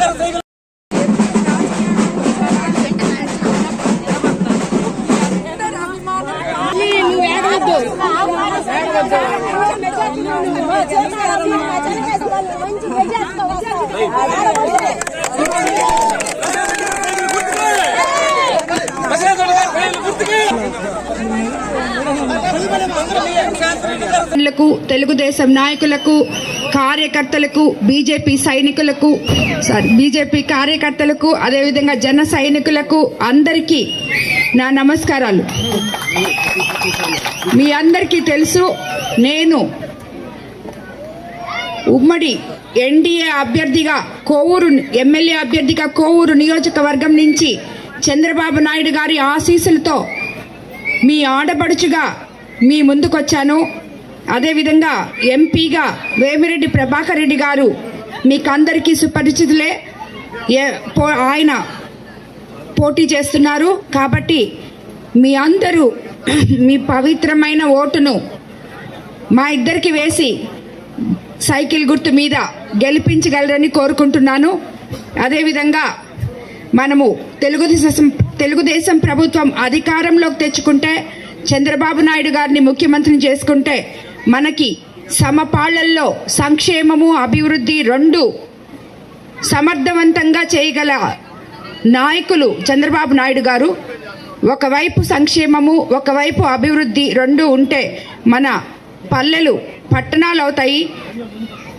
లకు తెలుగుదేశం నాయకులకు కార్యకర్తలకు బీజేపీ సైనికులకు సారీ బీజేపీ కార్యకర్తలకు అదేవిధంగా జన సైనికులకు అందరికీ నా నమస్కారాలు. మీ అందరికీ తెలుసు నేను ఉమ్మడి ఎన్డీఏ అభ్యర్థిగా కోవూరు ఎమ్మెల్యే అభ్యర్థిగా కోవూరు నియోజకవర్గం నుంచి చంద్రబాబు నాయుడు గారి ఆశీస్సులతో మీ ఆడపడుచుగా మీ ముందుకొచ్చాను. అదేవిధంగా ఎంపీగా వేమిరెడ్డి ప్రభాకర్ రెడ్డి గారు మీకు అందరికీ సుపరిచితులే. ఏ- ఆయన పోటీ చేస్తున్నారు. కాబట్టి మీ అందరూ మీ పవిత్రమైన ఓటును మా ఇద్దరికి వేసి సైకిల్ గుర్తు మీద గెలిపించగలరని కోరుకుంటున్నాను. అదేవిధంగా మనము తెలుగుదేశం తెలుగుదేశం ప్రభుత్వం అధికారంలోకి తెచ్చుకుంటే చంద్రబాబు నాయుడు గారిని ముఖ్యమంత్రిని చేసుకుంటే మనకి సమపాళ్ళల్లో సంక్షేమము అభివృద్ధి రెండు సమర్థవంతంగా చేయగల నాయకులు చంద్రబాబు నాయుడు గారు. ఒకవైపు సంక్షేమము ఒకవైపు అభివృద్ధి రెండు ఉంటే మన పల్లెలు పట్టణాలు అవుతాయి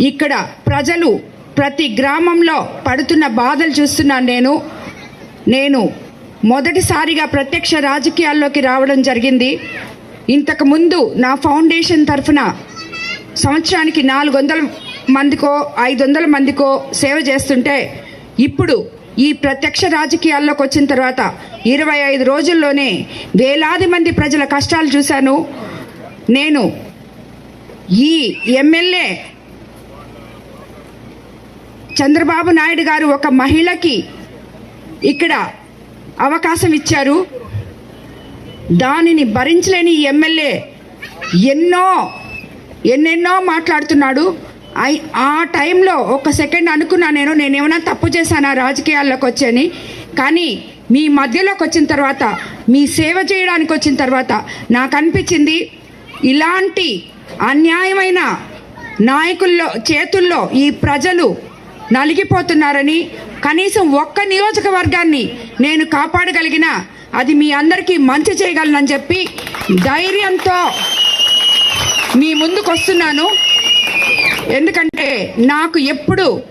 ఇక్కడ ప్రజలు ప్రతి గ్రామంలో పడుతున్న బాధలు చూస్తున్నాను నేను. నేను మొదటిసారిగా ప్రత్యక్ష రాజకీయాల్లోకి రావడం జరిగింది. ఇంతకు ముందు నా ఫౌండేషన్ తరఫున సంవత్సరానికి నాలుగు వందల మందికో ఐదు వందల మందికో సేవ చేస్తుంటే ఇప్పుడు ఈ ప్రత్యక్ష రాజకీయాల్లోకి వచ్చిన తర్వాత ఇరవై ఐదు రోజుల్లోనే వేలాది మంది ప్రజల కష్టాలు చూశాను. నేను ఈ ఎమ్మెల్యే చంద్రబాబు నాయుడు గారు ఒక మహిళకి ఇక్కడ అవకాశం ఇచ్చారు. దానిని భరించలేని ఎమ్మెల్యే ఎన్నో ఎన్నెన్నో మాట్లాడుతున్నాడు. ఐ- ఆ టైంలో ఒక సెకండ్ అనుకున్నా నేను నేను ఏమైనా తప్పు చేశానా రాజకీయాల్లోకి వచ్చని. కానీ మీ మధ్యలోకి వచ్చిన తర్వాత మీ సేవ చేయడానికి వచ్చిన తర్వాత నాకు అనిపించింది ఇలాంటి అన్యాయమైన నాయకుల్లో చేతుల్లో ఈ ప్రజలు నలిగిపోతున్నారని కనీసం ఒక్క నియోజకవర్గాన్ని నేను కాపాడగలిగిన అది మీ అందరికీ మంచి చేయగలనని చెప్పి ధైర్యంతో మీ ముందుకు వస్తున్నాను ఎందుకంటే నాకు ఎప్పుడు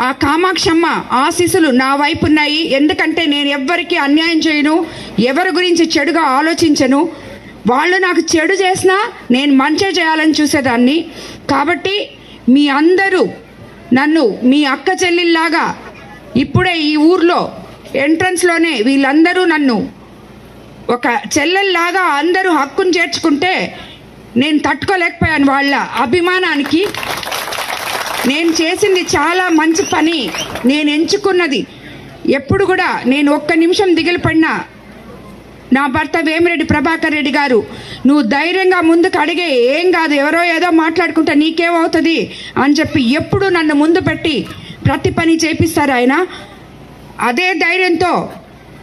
ఆ కామాక్షమ్మ ఆశీస్సులు నా వైపు ఉన్నాయి. ఎందుకంటే నేను ఎవ్వరికి అన్యాయం చేయను ఎవరి గురించి చెడుగా ఆలోచించను. వాళ్ళు నాకు చెడు చేసినా నేను మంచి చేయాలని చూసేదాన్ని. కాబట్టి మీ అందరూ నన్ను మీ అక్క చెల్లెల్లాగా ఇప్పుడే ఈ ఊర్లో ఎంట్రన్స్లోనే వీళ్ళందరూ నన్ను ఒక చెల్లెల్లాగా అందరూ హక్కును చేర్చుకుంటే నేను తట్టుకోలేకపోయాను వాళ్ళ అభిమానానికి. నేను చేసింది చాలా మంచి పని. నేను ఎంచుకున్నది. ఎప్పుడు కూడా నేను ఒక్క నిమిషం దిగిలిపడినా నా భర్త వేమిరెడ్డి ప్రభాకర్ రెడ్డి గారు నువ్వు ధైర్యంగా ముందుకు అడిగే ఏం కాదు ఎవరో ఏదో మాట్లాడుకుంటే నీకేమవుతుంది? అని చెప్పి ఎప్పుడు నన్ను ముందు పెట్టి ప్రతి పని చేపిస్తారు ఆయన. అదే ధైర్యంతో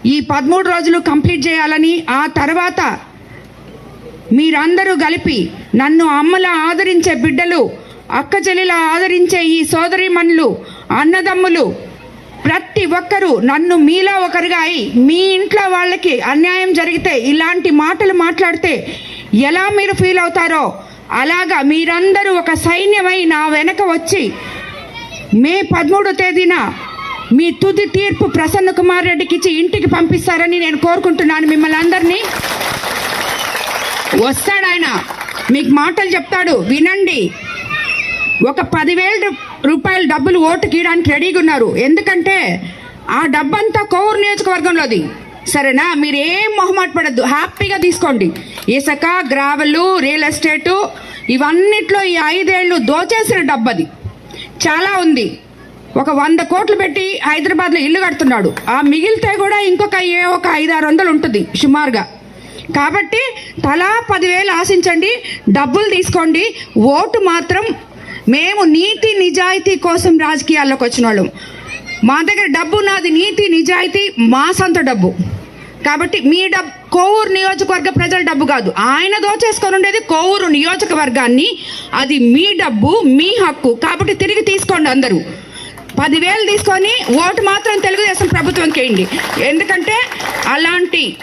ఈ పదమూడు రోజులు కంప్లీట్ చేయాలని ఆ తర్వాత మీరందరూ కలిపి నన్ను అమ్మలా ఆదరించే బిడ్డలు అక్క చెల్లిలా ఆదరించే ఈ సోదరిమణులు అన్నదమ్ములు ప్రతి ఒక్కరూ నన్ను మీలో ఒకరుగా అయి మీ ఇంట్లో వాళ్ళకి అన్యాయం జరిగితే ఇలాంటి మాటలు మాట్లాడితే ఎలా మీరు ఫీల్ అవుతారో అలాగా మీరందరూ ఒక సైన్యమై నా వెనక వచ్చి మే పదమూడో తేదీన మీ తుది తీర్పు ప్రసన్న కుమార్ రెడ్డికి ఇచ్చి ఇంటికి పంపిస్తారని నేను కోరుకుంటున్నాను మిమ్మల్ని అందరినీ. వస్తాడు ఆయన. మీకు మాటలు చెప్తాడు. వినండి. ఒక పదివేల రూ- రూపాయల డబ్బులు ఓటు గీయడానికి రెడీగా ఉన్నారు. ఎందుకంటే ఆ డబ్బంతా కోవూరు నియోజకవర్గంలోది సరేనా? మీరు ఏం మొహమాట పడద్దు. హ్యాపీగా తీసుకోండి. ఇసుక గ్రావెలు రియల్ ఎస్టేటు ఇవన్నిట్లో ఈ ఐదేళ్ళు దోచేసిన డబ్బది. చాలా ఉంది. ఒక వంద కోట్లు పెట్టి హైదరాబాద్లో ఇల్లు కడుతున్నాడు. ఆ మిగిలితే కూడా ఇంకొక ఏ ఒక ఐదు ఆరు వందలు ఉంటుంది సుమారుగా. కాబట్టి తలా పదివేలు ఆశించండి డబ్బులు తీసుకోండి. ఓటు మాత్రం మేము నీతి నిజాయితీ కోసం రాజకీయాల్లోకి వచ్చిన వాళ్ళం. మా దగ్గర డబ్బు నాది నీతి నిజాయితీ మా సొంత డబ్బు. కాబట్టి మీ డబ్బు కోవూరు నియోజకవర్గ ప్రజల డబ్బు కాదు. ఆయన దోచేసుకొని ఉండేది కోవూరు నియోజకవర్గాన్ని. అది మీ డబ్బు మీ హక్కు. కాబట్టి తిరిగి తీసుకోండి అందరూ. పదివేలు తీసుకొని ఓటు మాత్రం తెలుగుదేశం ప్రభుత్వంకి వేయండి ఎందుకంటే అలాంటి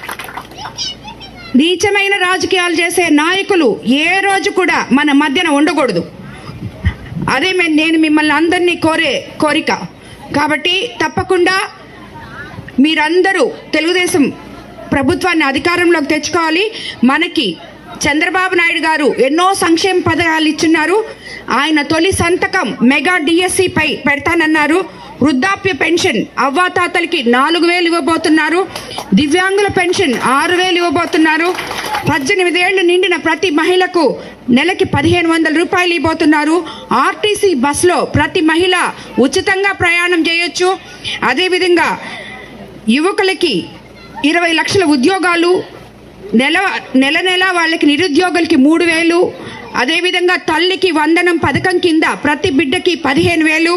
నీచమైన రాజకీయాలు చేసే నాయకులు ఏ రోజు కూడా మన మధ్యన ఉండకూడదు. అదే మే- నేను మిమ్మల్ని అందరినీ కోరే కోరిక. కాబట్టి తప్పకుండా మీరందరూ తెలుగుదేశం ప్రభుత్వాన్ని అధికారంలోకి తెచ్చుకోవాలి. మనకి చంద్రబాబు నాయుడు గారు ఎన్నో సంక్షేమ పథకాలు ఇచ్చున్నారు. ఆయన తొలి సంతకం మెగా డిఎస్సి పై పెడతానన్నారు. వృద్ధాప్య పెన్షన్ అవ్వాతాతలకి నాలుగు వేలు ఇవ్వబోతున్నారు. దివ్యాంగుల పెన్షన్ ఆరు వేలు ఇవ్వబోతున్నారు. పద్దెనిమిది ఏళ్ళు నిండిన ప్రతి మహిళకు నెలకి పదిహేను వందల రూపాయలు ఇవ్వబోతున్నారు. ఆర్టీసీ బస్సులో ప్రతి మహిళ ఉచితంగా ప్రయాణం చేయొచ్చు. అదేవిధంగా యువకులకి ఇరవై లక్షల ఉద్యోగాలు నెల నెల నెల వాళ్ళకి నిరుద్యోగులకి మూడు వేలు అదేవిధంగా తల్లికి వందనం పథకం కింద ప్రతి బిడ్డకి పదిహేను వేలు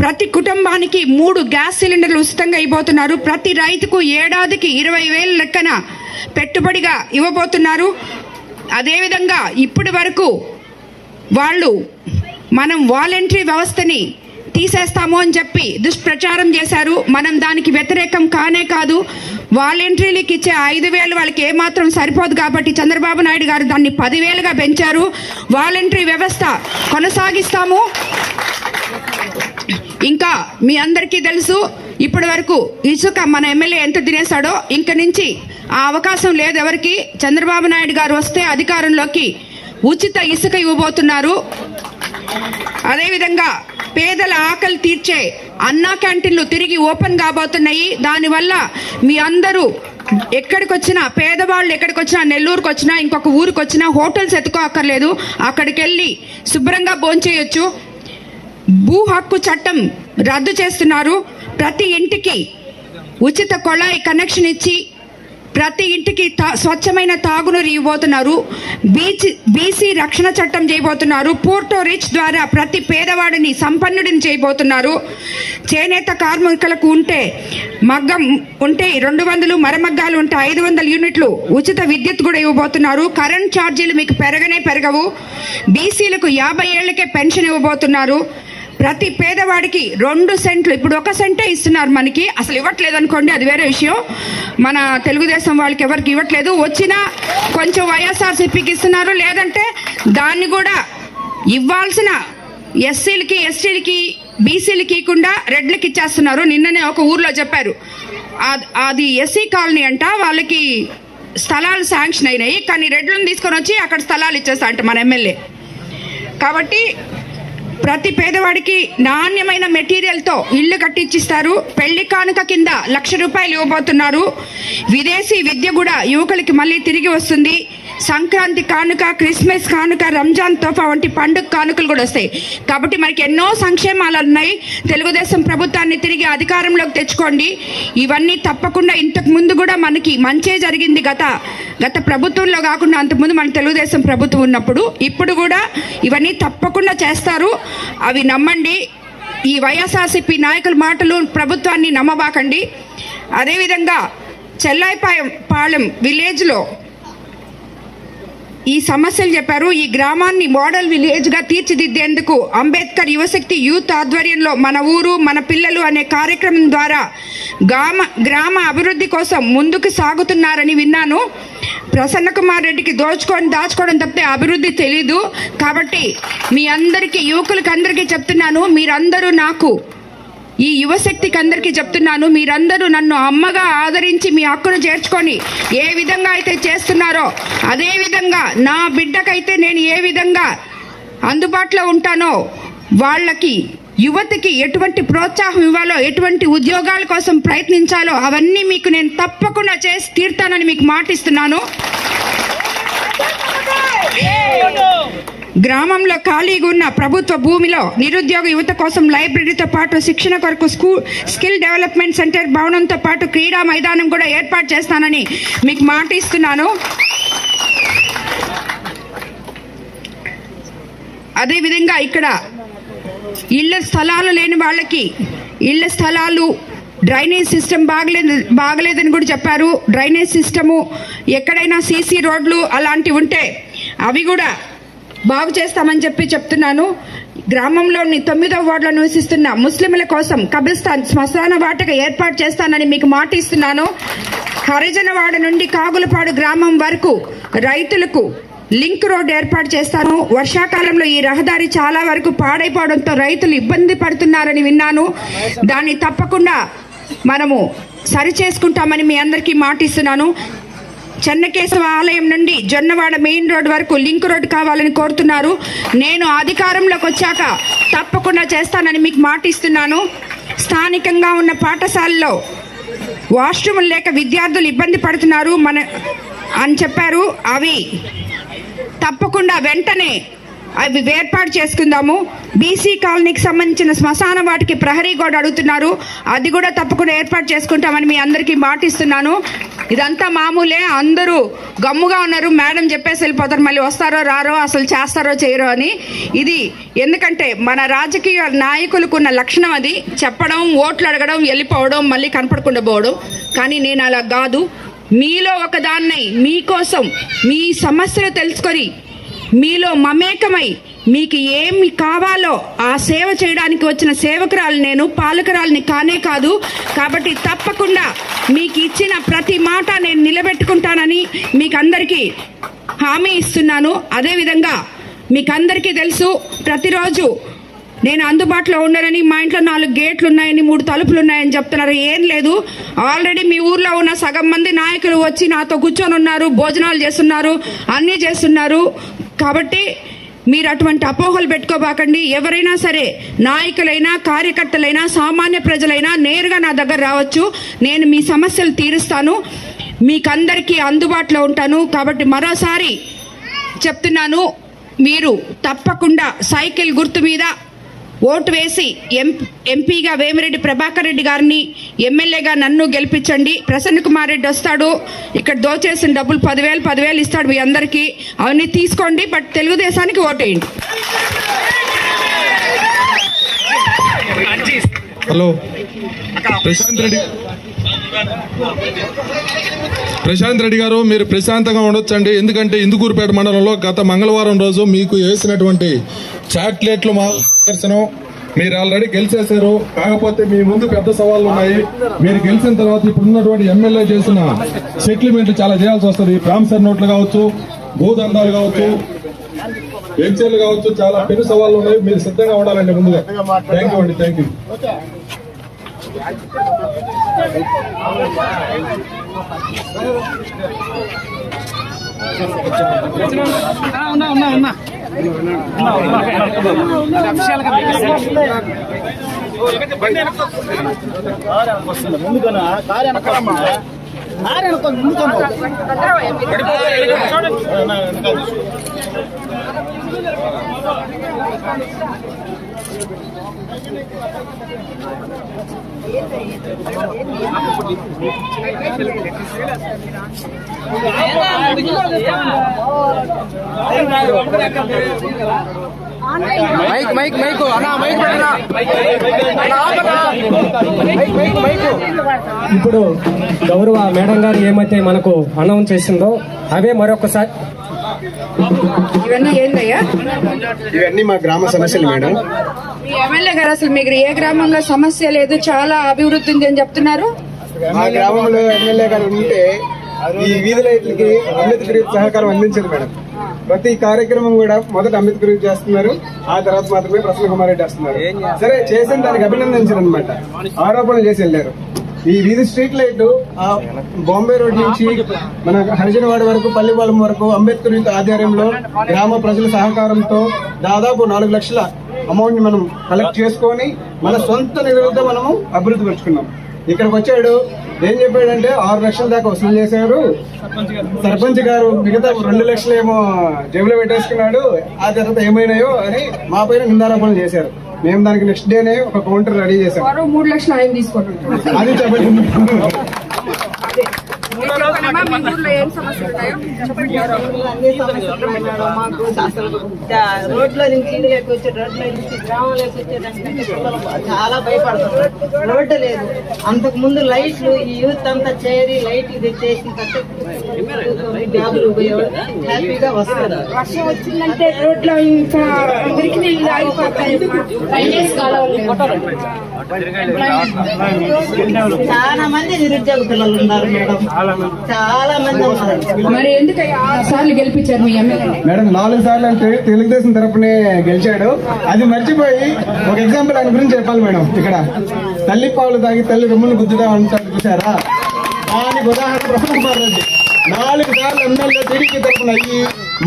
ప్రతి కుటుంబానికి మూడు గ్యాస్ సిలిండర్లు ఉచితంగా ఇవ్వబోతున్నారు. ప్రతి రైతుకు ఏడాదికి ఇరవై వేలు లెక్కన పెట్టుబడిగా ఇవ్వబోతున్నారు. అదేవిధంగా ఇప్పటి వరకు వాళ్ళు మనం వాలంటరీ వ్యవస్థని తీసేస్తాము అని చెప్పి దుష్ప్రచారం చేశారు. మనం దానికి వ్యతిరేకం కానే కాదు. వాలంటీర్లకు ఇచ్చే ఐదు వేలు వాళ్ళకి ఏమాత్రం సరిపోదు కాబట్టి చంద్రబాబు నాయుడు గారు దాన్ని పదివేలుగా పెంచారు. వాలంటరీ వ్యవస్థ కొనసాగిస్తాము. ఇంకా మీ అందరికీ తెలుసు ఇప్పటి వరకు ఇసుక మన ఎమ్మెల్యే ఎంత తినేశాడో ఇంక నుంచి ఆ అవకాశం లేదు ఎవరికి. చంద్రబాబు నాయుడు గారు వస్తే అధికారంలోకి ఉచిత ఇసుక ఇవ్వబోతున్నారు. అదేవిధంగా పేదల ఆకలి తీర్చే అన్నా క్యాంటీన్లు తిరిగి ఓపెన్ కాబోతున్నాయి. దానివల్ల మీ అందరూ ఎక్కడికి వచ్చినా పేదవాళ్ళు ఎక్కడికి వచ్చినా నెల్లూరుకి వచ్చినా ఇంకొక ఊరికి వచ్చినా హోటల్స్ ఎత్తుకో అక్కర్లేదు అక్కడికి వెళ్ళి శుభ్రంగా భోంచేయొచ్చు. భూ హక్కు చట్టం రద్దు చేస్తున్నారు. ప్రతి ఇంటికి ఉచిత కొళాయి కనెక్షన్ ఇచ్చి ప్రతి ఇంటికి తా స్వచ్ఛమైన తాగునీరు ఇవ్వబోతున్నారు. బీచ్ బీసీ రక్షణ చట్టం చేయబోతున్నారు. పోర్టో రిచ్ ద్వారా ప్రతి పేదవాడిని సంపన్నుడిని చేయబోతున్నారు. చేనేత కార్మికులకు ఉంటే మగ్గం ఉంటే రెండు వందలు మరమగ్గాలు ఉంటే ఐదు వందల యూనిట్లు ఉచిత విద్యుత్ కూడా ఇవ్వబోతున్నారు. కరెంట్ ఛార్జీలు మీకు పెరగనే పెరగవు. బీసీలకు యాభై ఏళ్ళకే పెన్షన్ ఇవ్వబోతున్నారు. ప్రతి పేదవాడికి రెండు సెంట్లు. ఇప్పుడు ఒక సెంటే ఇస్తున్నారు మనకి. అసలు ఇవ్వట్లేదు అనుకోండి అది వేరే విషయం. మన తెలుగుదేశం వాళ్ళకి ఎవరికి ఇవ్వట్లేదు. వచ్చినా కొంచెం వైఎస్ఆర్సీపీకి ఇస్తున్నారు. లేదంటే దాన్ని కూడా ఇవ్వాల్సిన ఎస్సీలకి ఎస్టీలకి బీసీలకి ఇవ్వకుండా రెడ్లకి ఇచ్చేస్తున్నారు. నిన్ననే ఒక ఊర్లో చెప్పారు. అది ఎస్సీ కాలనీ అంట వాళ్ళకి స్థలాలు శాంక్షన్ అయినాయి. కానీ రెడ్లను తీసుకొని వచ్చి అక్కడ స్థలాలు ఇచ్చేస్తా అంట మన ఎమ్మెల్యే. కాబట్టి ప్రతి పేదవాడికి నాణ్యమైన మెటీరియల్తో ఇల్లు కట్టించిస్తారు పెళ్ళి కానుక కింద లక్ష రూపాయలు ఇవ్వబోతున్నారు. విదేశీ విద్య కూడా యువకులకి మళ్ళీ తిరిగి వస్తుంది. సంక్రాంతి కానుక క్రిస్మస్ కానుక రంజాన్ తోఫా వంటి పండుగ కానుకలు కూడా వస్తాయి. కాబట్టి మనకి ఎన్నో సంక్షేమాలు ఉన్నాయి. తెలుగుదేశం ప్రభుత్వాన్ని తిరిగి అధికారంలోకి తెచ్చుకోండి. ఇవన్నీ తప్పకుండా ఇంతకు ముందు కూడా మనకి మంచే జరిగింది గత గత ప్రభుత్వంలో కాకుండా అంతకుముందు మన తెలుగుదేశం ప్రభుత్వం ఉన్నప్పుడు. ఇప్పుడు కూడా ఇవన్నీ తప్పకుండా చేస్తారు. అవి నమ్మండి. ఈ వైఎస్ఆర్సీపీ నాయకుల మాటలు ప్రభుత్వాన్ని నమ్మబాకండి. అదేవిధంగా చెల్లాయిపాయం పాలెం విలేజ్లో ఈ సమస్యలు చెప్పారు. ఈ గ్రామాన్ని మోడల్ విలేజ్గా తీర్చిదిద్దేందుకు అంబేద్కర్ యువశక్తి యూత్ ఆధ్వర్యంలో మన ఊరు మన పిల్లలు అనే కార్యక్రమం ద్వారా గ్రామ గ్రామ అభివృద్ధి కోసం ముందుకు సాగుతున్నారని విన్నాను. ప్రసన్న కుమార్ రెడ్డికి దోచుకొని దాచుకోవడం తప్పితే అభివృద్ధి తెలీదు. కాబట్టి మీ అందరికీ యువకులకి అందరికీ చెప్తున్నాను. మీరందరూ నాకు ఈ యువశక్తికి అందరికీ చెప్తున్నాను మీరందరూ నన్ను అమ్మగా ఆదరించి మీ హక్కును చేర్చుకొని ఏ విధంగా అయితే చేస్తున్నారో అదే విధంగా నా బిడ్డకైతే నేను ఏ విధంగా అందుబాటులో ఉంటానో వాళ్ళకి యువతకి ఎటువంటి ప్రోత్సాహం ఇవ్వాలో ఎటువంటి ఉద్యోగాల కోసం ప్రయత్నించాలో అవన్నీ మీకు నేను తప్పకుండా చేసి తీర్తానని మీకు మాటిస్తున్నాను. గ్రామంలో ఖాళీగా ఉన్న ప్రభుత్వ భూమిలో నిరుద్యోగ యువత కోసం లైబ్రరీతో పాటు శిక్షణ కొరకు స్కూల్ స్కిల్ డెవలప్మెంట్ సెంటర్ భవనంతో పాటు క్రీడా మైదానం కూడా ఏర్పాటు చేస్తానని మీకు మాట ఇస్తున్నాను అదేవిధంగా ఇక్కడ ఇళ్ళ స్థలాలు లేని వాళ్ళకి ఇళ్ళ స్థలాలు డ్రైనేజ్ సిస్టమ్ బాగలేదు బాగలేదని కూడా చెప్పారు. డ్రైనేజ్ సిస్టము ఎక్కడైనా సీసీ రోడ్లు అలాంటివి ఉంటే అవి కూడా బాగు చేస్తామని చెప్పి చెప్తున్నాను. గ్రామంలోని తొమ్మిదవ వార్డులో నివసిస్తున్న ముస్లింల కోసం కబిస్తాన్ శ్మశాన వాటక ఏర్పాటు చేస్తానని మీకు మాట ఇస్తున్నాను. హరిజనవాడ నుండి కాగులపాడు గ్రామం వరకు రైతులకు లింక్ రోడ్ ఏర్పాటు చేస్తాను. వర్షాకాలంలో ఈ రహదారి చాలా వరకు పాడైపోవడంతో రైతులు ఇబ్బంది పడుతున్నారని విన్నాను. దాన్ని తప్పకుండా మనము సరి చేసుకుంటామని మీ అందరికీ మాటిస్తున్నాను చెన్నకేశవ ఆలయం నుండి జొన్నవాడ మెయిన్ రోడ్ వరకు లింక్ రోడ్ కావాలని కోరుతున్నారు. నేను అధికారంలోకి వచ్చాక తప్పకుండా చేస్తానని మీకు మాటిస్తున్నాను. స్థానికంగా ఉన్న పాఠశాలలో వాష్రూములు లేక విద్యార్థులు ఇబ్బంది పడుతున్నారు మన అని చెప్పారు. అవి తప్పకుండా వెంటనే అవి ఏర్పాటు చేసుకుందాము. బీసీ కాలనీకి సంబంధించిన శ్మశాన వాటికి ప్రహరీ గోడ అడుగుతున్నారు. అది కూడా తప్పకుండా ఏర్పాటు చేసుకుంటామని మీ అందరికీ మాటిస్తున్నాను. ఇదంతా మామూలే. అందరూ గమ్ముగా ఉన్నారు. మేడం చెప్పేసి వెళ్ళిపోతారు. మళ్ళీ వస్తారో రారో అసలు చేస్తారో చేయరో అని. ఇది ఎందుకంటే మన రాజకీయ నాయకులకు ఉన్న లక్షణం అది. చెప్పడం ఓట్లు అడగడం వెళ్ళిపోవడం మళ్ళీ కనపడకుండా పోవడం. కానీ నేను అలా కాదు. మీలో ఒకదాన్నై మీకోసం మీ సమస్యలు తెలుసుకొని మీలో మమేకమై మీకు ఏమి కావాలో ఆ సేవ చేయడానికి వచ్చిన సేవకురాలు నేను పాలకురాలని కానే కాదు. కాబట్టి తప్పకుండా మీకు ఇచ్చిన ప్రతి మాట నేను నిలబెట్టుకుంటానని మీకు అందరికీ హామీ ఇస్తున్నాను. అదేవిధంగా మీకు అందరికీ తెలుసు ప్రతిరోజు నేను అందుబాటులో ఉండనని మా ఇంట్లో నాలుగు గేట్లు ఉన్నాయని మూడు తలుపులు ఉన్నాయని చెప్తున్నారు. ఏం లేదు. ఆల్రెడీ మీ ఊర్లో ఉన్న సగం మంది నాయకులు వచ్చి నాతో కూర్చొని ఉన్నారు భోజనాలు చేస్తున్నారు అన్నీ చేస్తున్నారు. కాబట్టి మీరు అటువంటి అపోహలు పెట్టుకోబాకండి. ఎవరైనా సరే నాయకులైనా కార్యకర్తలైనా సామాన్య ప్రజలైనా నేరుగా నా దగ్గర రావచ్చు. నేను మీ సమస్యలు తీరుస్తాను. మీకందరికీ అందుబాటులో ఉంటాను. కాబట్టి మరోసారి చెప్తున్నాను మీరు తప్పకుండా సైకిల్ గుర్తు మీద ఓటు వేసి ఎం ఎంపీగా వేమిరెడ్డి ప్రభాకర్ రెడ్డి గారిని ఎమ్మెల్యేగా నన్ను గెలిపించండి. ప్రసన్న కుమార్ రెడ్డి వస్తాడు. ఇక్కడ దోచేసిన డబ్బులు పదివేలు పదివేలు ఇస్తాడు మీ అందరికీ. అవన్నీ తీసుకోండి బట్ తెలుగుదేశానికి ఓటేయండి. హలో. ప్రశాంత్ రెడ్డి. ప్రశాంత్ రెడ్డి గారు మీరు ప్రశాంతంగా ఉండొచ్చండి. ఎందుకంటే ఇందుకూరుపేట మండలంలో గత మంగళవారం రోజు మీకు వేసినటువంటి చాక్లెట్లు మా దర్శనం. మీరు ఆల్రెడీ గెలిచేశారు. కాకపోతే మీ ముందు పెద్ద సవాళ్ళు ఉన్నాయి. మీరు గెలిచిన తర్వాత ఇప్పుడున్నటువంటి ఎమ్మెల్యే చేసిన సెటిల్మెంట్ చాలా చేయాల్సి వస్తుంది. ప్రామిసర్ నోట్లు కావచ్చు భూదండాలు కావచ్చు వెంచర్లు కావచ్చు చాలా పెను సవాళ్ళు ఉన్నాయి. మీరు సిద్ధంగా ఉండాలండి ముందుగా. థ్యాంక్ యూ అండి. థ్యాంక్ యూ ఉన్నా ఉన్నా ఉన్నా. ముందుకన్నా కారు వెనకాలమ్మా కారు వెనక ముందుకన్నా మైక్ మైక్ మైక్ మైక్. అన్నా, మైక్ ఇప్పుడు గౌరవ మేడం గారు ఏమైతే మనకు అనౌన్స్ చేసిందో అవే మరొకసారి ఇవన్నీ ఏందయ్యా? ఇవన్నీ మా గ్రామ సమస్యలు మేడం. మీ ఎమ్మెల్యే గారు అసలు మీకు ఏ గ్రామంలో సమస్య లేదు చాలా అభివృద్ధి ఉంది అని చెప్తున్నారు? మా గ్రామంలో ఎమ్మెల్యే గారు ఉంటే ఈ వీధి లైట్లకి యూత్ సహకారం అందించారు మేడం. ప్రతి కార్యక్రమం కూడా మొదట అంబేద్కర్ యూత్ చేస్తున్నారు. ఆ తర్వాత మాత్రమే ప్రసన్న కుమార్ రెడ్డి వస్తున్నారు సరే చేసిన దానికి అభినందించారు అనమాట ఆరోపణలు చేసి వెళ్ళారు. ఈ వీధి స్ట్రీట్ లైట్ బాంబే రోడ్ నుంచి మన హరిజనవాడ వరకు పల్లిపాలెం వరకు అంబేద్కర్ ఆధ్వర్యంలో గ్రామ ప్రజల సహకారంతో దాదాపు నాలుగు లక్షల అమౌంట్ని మనం కలెక్ట్ చేసుకొని మన సొంత నిధులతో మనము అభివృద్ధి పరుచుకున్నాం. ఇక్కడికి వచ్చాడు ఏం చెప్పాడంటే ఆరు లక్షల దాకా వసూలు చేశారు. సర్పంచ్ గారు మిగతా రెండు లక్షలు ఏమో జేబులో పెట్టేసుకున్నాడు. ఆ తర్వాత ఏమైనాయో అని మా పైన నిందారోపణలు చేశారు. మేము దానికి నెక్స్ట్ డేనే ఒక కౌంటర్ రెడీ చేశాం మరో మూడు లక్షలు ఆయన తీసుకుంటున్నాడు అది చెప్పండి. మాకు అసలు రోడ్లో నుంచి ఇళ్ళకి వచ్చి రోడ్లో నుంచి గ్రామంలోకి వచ్చేదానికి చాలా భయపడుతున్నారు రోడ్డు లేదు అంతకు ముందు లైట్లు ఈ యూత్ అంతా చేరి లైట్ ఇది చేసిన హ్యాపీగా వస్తారు వర్షం వచ్చిందంటే రోడ్లో ఇంకా అందరికి నీళ్ళు ఆగిపోతాయి చాలా మంది నిరుద్యోగ పిల్లలు ఉన్నారు మేడం. చాలా మంది. ఉన్నారు. మరి ఎందుకు ఆరు సార్లు గెలిపించారు మీ ఎమ్మెల్యే? మేడం నాలుగు సార్లు అంటే తెలుగుదేశం తరపునే గెలిచాడు. అది మర్చిపోయి ఒక ఎగ్జాంపుల్ ఆయన గురించి చెప్పాలి మేడం. ఇక్కడ తల్లి పాలు తాగి తల్లి రొమ్ములు గుద్దుదా అంటారు చూసారా దానికి ఉదాహరణ ప్రసన్న కుమార్ రెడ్డి. నాలుగు సార్లు ఎమ్మెల్యే టీడీపీ తరపున అయ్యి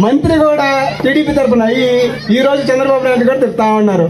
మంత్రి కూడా టీడీపీ తరపున అయ్యి ఈ రోజు చంద్రబాబు నాయుడు కూడా తిరుగుతా ఉన్నారు.